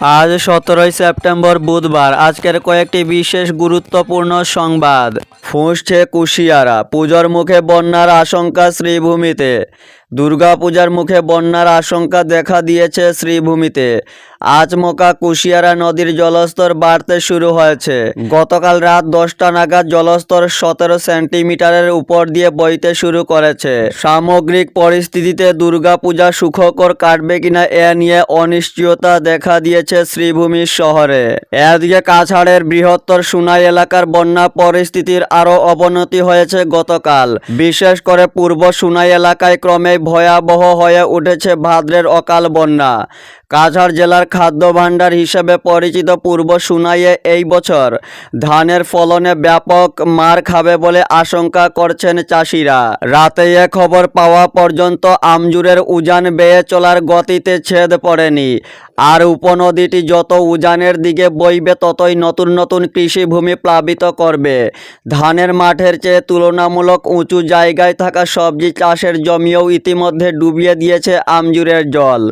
আজ সতেরোই সেপ্টেম্বর বুধবার, আজকের কয়েকটি বিশেষ গুরুত্বপূর্ণ সংবাদ। ফুঁসছে কুশিয়ারা, পুজোর মুখে বন্যার আশঙ্কা শ্রীভূমিতে। দুর্গাপূজার মুখে বন্যার আশঙ্কা দেখা দিয়েছে শ্রীভূমিতে। আচমকা কুশিয়ারা নদীর জলস্তর বাড়তে শুরু হয়েছে। গতকাল রাত দশটা নাগাদ জলস্তর সতেরো সেন্টিমিটারের উপর দিয়ে বইতে শুরু করেছে। সামগ্রিক পরিস্থিতিতে দুর্গাপূজা সুখকর কাটবে কিনা এ নিয়ে অনিশ্চয়তা দেখা দিয়েছে শ্রীভূমি শহরে। এদিকে কাছাড়ের বৃহত্তর সুনাই এলাকার বন্যা পরিস্থিতির আরও অবনতি হয়েছে গতকাল। বিশেষ করে পূর্ব সুনাই এলাকায় ক্রমে ভয়াবহ হয়ে উঠেছে ভাদ্রের অকাল বন্যা। কাছাড় জেলার খাদ্য ভাণ্ডার হিসেবে পরিচিত পূর্ব সুনাইয়ে এই বছর ধানের ফলনে ব্যাপক মার খাবে বলে আশঙ্কা করছেন চাষিরা। রাতে এ খবর পাওয়া পর্যন্ত আমজুরের উজান বেয়ে চলার গতিতে ছেদ পড়েনি। আর উপনদীটি যত উজানের দিকে বইবে, ততই নতুন নতুন কৃষিভূমি প্লাবিত করবে। ধানের মাঠের চেয়ে তুলনামূলক উঁচু জায়গায় থাকা সবজি চাষের জমিও ইতিমধ্যে ডুবিয়ে দিয়েছে আমজুরের জল।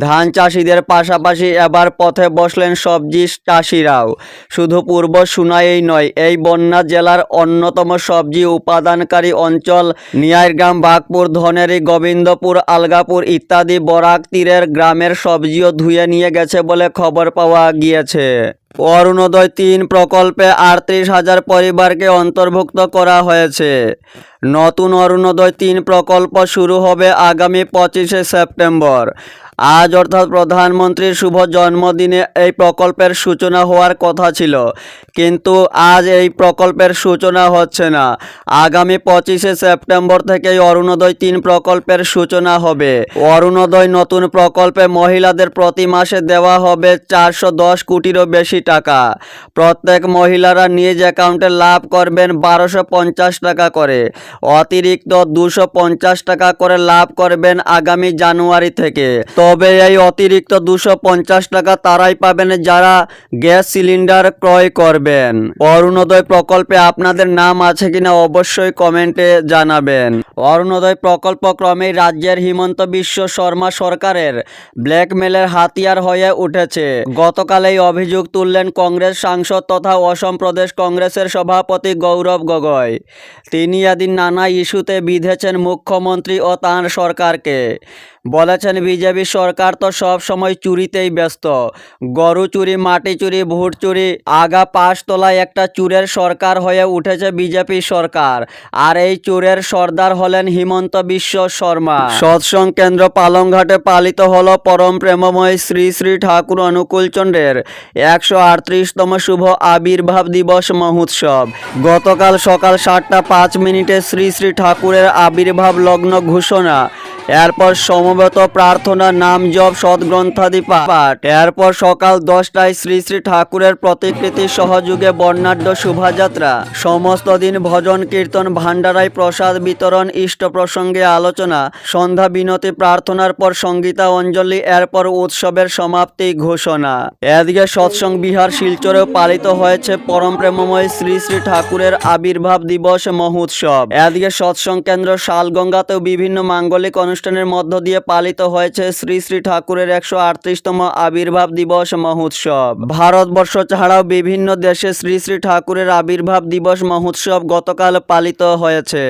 ধান চাষিদের পাশাপাশি এবার পথে বসলেন সবজি চাষিরাও। শুধু পূর্ব সুনাইয়েই নয়, এই বন্যা জেলার অন্যতম সবজি উপাদানকারী অঞ্চল নিয়ারগ্রাম বাগপুর ধনেরি, গোবিন্দপুর, আলগাপুর ইত্যাদি বরাক তীরের গ্রামের সবজিও ধুয়ে নিয়ে গেছে বলে খবর পাওয়া গিয়েছে। অরুণোদয় তিন প্রকল্পে আটত্রিশ হাজার পরিবারকে অন্তর্ভুক্ত করা হয়েছে। নতুন অরুণোদয় তিন প্রকল্প শুরু হবে আগামী পঁচিশে সেপ্টেম্বর। আজ অর্থাৎ প্রধানমন্ত্রীর শুভ জন্মদিনে এই প্রকল্পের সূচনা হওয়ার কথা ছিল। কিন্তু আজ এই প্রকল্পের সূচনা হচ্ছে না। আগামী পঁচিশে সেপ্টেম্বর থেকেই অরুণোদয় তিন প্রকল্পের সূচনা হবে। অরুণোদয় নতুন প্রকল্পে মহিলাদের প্রতি মাসে দেওয়া হবে চারশো দশ কোটিরও বেশি টাকা। প্রত্যেক মহিলারা নিজ অ্যাকাউন্টে লাভ করবেন বারোশো পঞ্চাশ টাকা করে। অতিরিক্ত দুশো পঞ্চাশ টাকা করে লাভ করবেন আগামী জানুয়ারি থেকে। তবে এই অতিরিক্ত দুশো পঞ্চাশ টাকা তারাই পাবেন যারা গ্যাস সিলিন্ডার ক্রয় করবেন। অরুণোদয় প্রকল্পে আপনাদের নাম আছে কিনা অবশ্যই কমেন্টে জানাবেন। অরুণোদয় প্রকল্প ক্রমেই রাজ্যের হিমন্ত বিশ্ব শর্মা সরকারের ব্ল্যাকমেলের হাতিয়ার হয়ে উঠেছে। গতকাল এই অভিযোগ তুললেন কংগ্রেস সাংসদ তথা অসম প্রদেশ কংগ্রেসের সভাপতি গৌরব গগৈ। তিনি এদিন নানা ইস্যুতে বিঁধেছেন মুখ্যমন্ত্রী ও তাঁর সরকারকে। বলেছেন বিজেপি সরকার তো সব সময় চুরিতেই ব্যস্ত। গরু চুরি, মাটি চুরি, ভোট চুরি, আগা পাশ তোলায় একটা চুরের সরকার হয়ে উঠেছে বিজেপি সরকার। আর এই চুরের সর্দার হলেন হিমন্ত বিশ্ব শর্মা। সৎসং কেন্দ্র পালংঘাটে পালিত হলো পরম প্রেমময় শ্রী শ্রী ঠাকুর অনুকূল অনুকূলচন্দ্রের একশো আটত্রিশতম শুভ আবির্ভাব দিবস মহোৎসব। গতকাল সকাল সাতটা পাঁচ মিনিটে শ্রী শ্রী ঠাকুরের আবির্ভাব লগ্ন ঘোষণা। এরপর সমবেত প্রার্থনা নাম জপ সদ্গ্রন্থাদি পাঠ এরপর সকাল দশটায় শ্রী শ্রী ঠাকুরের প্রতিকৃতি সহযোগে বর্ণাঢ্য শোভাযাত্রা। সমস্ত দিন ভজন, কীর্তন ভান্ডারায় প্রসাদ, বিতরণ, ইষ্ট প্রসঙ্গে আলোচনা। সন্ধ্যা বিনতি, প্রার্থনার পর সঙ্গীতা অঞ্জলি, এরপর উৎসবের সমাপ্তি ঘোষণা। এদিকে সৎসং বিহার শিলচরেও পালিত হয়েছে পরম প্রেমময় শ্রী শ্রী ঠাকুরের আবির্ভাব দিবস মহোৎসব। এদিকে সৎসং কেন্দ্র শালগঙ্গাতেও বিভিন্ন মাঙ্গলিক অনুষ্ঠানের মধ্য দিয়ে পালিত হয়েছে শ্রী শ্রী ঠাকুরের একশো আটত্রিশতম আবির্ভাব দিবস মহোৎসব। ভারতবর্ষ ছাড়াও বিভিন্ন দেশে শ্রী শ্রী ঠাকুরের আবির্ভাব দিবস মহোৎসব গতকাল পালিত হয়েছে।